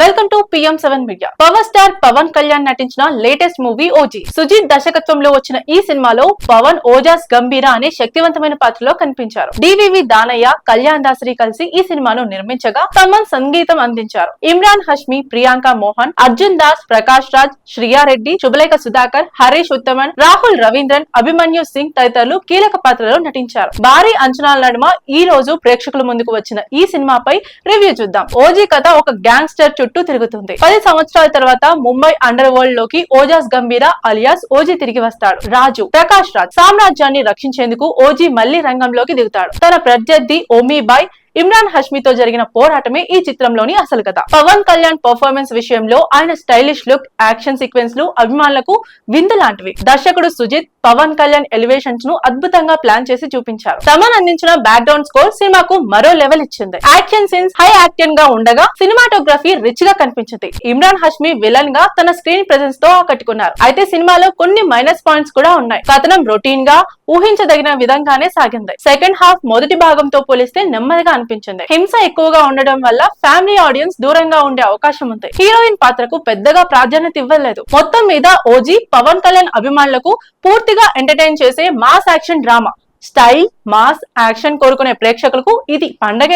Welcome to PM seven media power star Pawan Kalyan నటించిన latest movie OG Sujith దర్శకత్వంలో వచ్చిన ఈ సినిమాలో పవన్ ఓజాస్ గంభీర అనే శక్తివంతమైన పాత్రలో కనిపించారు. డివివి దానయ్య కళ్యాణ్ దాసరి కలిసి ఈ సినిమాను నిర్మించగా తమన్ సంగీతం అందించారు. ఇమ్రాన్ హష్మి ప్రియాంక మోహన్ అర్జున్ దాస్ ప్రకాష్ రాజ్ శ్రియారెడ్డి శుభలేఖ సుధాకర్ హరీష్ ఉత్తమన్ రాహుల్ రవీంద్రన్ అభిమన్యు సింగ్ తదితరులు కీలక పాత్రలో నటించారు. భారీ అంచనాల నడుమ ఈ రోజు ప్రేక్షకుల ముందుకు వచ్చిన ఈ సినిమాపై రివ్యూ చూద్దాం. ఓజీ కథ ఒక గ్యాంగ్స్టర్ చుట్టూ తిరుగుతుంది. పది సంవత్సరాల తర్వాత ముంబై అండర్ వరల్డ్లోకి ఓజాస్ గంభీర అలియాస్ ఓజీ తిరిగి వస్తాడు. రాజు ప్రకాష్ రాజ్ సామ్రాజ్యాన్ని రక్షించేందుకు ఓజీ మళ్ళీ రంగంలోకి దిగుతాడు. తన ప్రత్యర్థి ఓమీబాయ్ ఇమ్రాన్ హష్మితో జరిగిన పోరాటమే ఈ చిత్రంలోని అసలు కథ. పవన్ కళ్యాణ్ పర్ఫార్మెన్స్ విషయంలో ఆయన స్టైలిష్ లుక్ యాక్షన్ సీక్వెన్స్లు అభిమానులకు విందు లాంటివి. దర్శకుడు సుజిత్ పవన్ కళ్యాణ్ ఎలివేషన్స్ను అద్భుతంగా ప్లాన్ చేసి చూపించారు. తమన్ అందించిన బ్యాక్గ్రౌండ్ స్కోర్ సినిమాకు మరో లెవెల్ ఇచ్చింది. యాక్షన్ సీన్స్ హై యాక్షన్గా ఉండగా సినిమాటోగ్రఫీ రిచ్గా కనిపించింది. ఇమ్రాన్ హష్మి విలన్గా తన స్క్రీన్ ప్రెజెన్స్తో ఆకట్టుకున్నారు. అయితే సినిమాలో కొన్ని మైనస్ పాయింట్స్ కూడా ఉన్నాయి. కథనం రొటీన్గా ఊహించదగిన విధంగానే సాగింది. సెకండ్ హాఫ్ మొదటి భాగంతో పోలిస్తే నెమ్మదిగా అనిపించింది. హింస ఎక్కువగా ఉండడం వల్ల ఫ్యామిలీ ఆడియన్స్ దూరంగా ఉండే అవకాశం ఉంది. హీరోయిన్ పాత్రకు పెద్దగా ప్రాధాన్యత ఇవ్వలేదు. మొత్తం మీద ఓజీ పవన్ కళ్యాణ్ అభిమానులకు పూర్తి పూర్తిగా ఎంటర్టైన్ చేసే mass action drama style mass action కోరుకునే ప్రేక్షకులకు ఇది పండగే.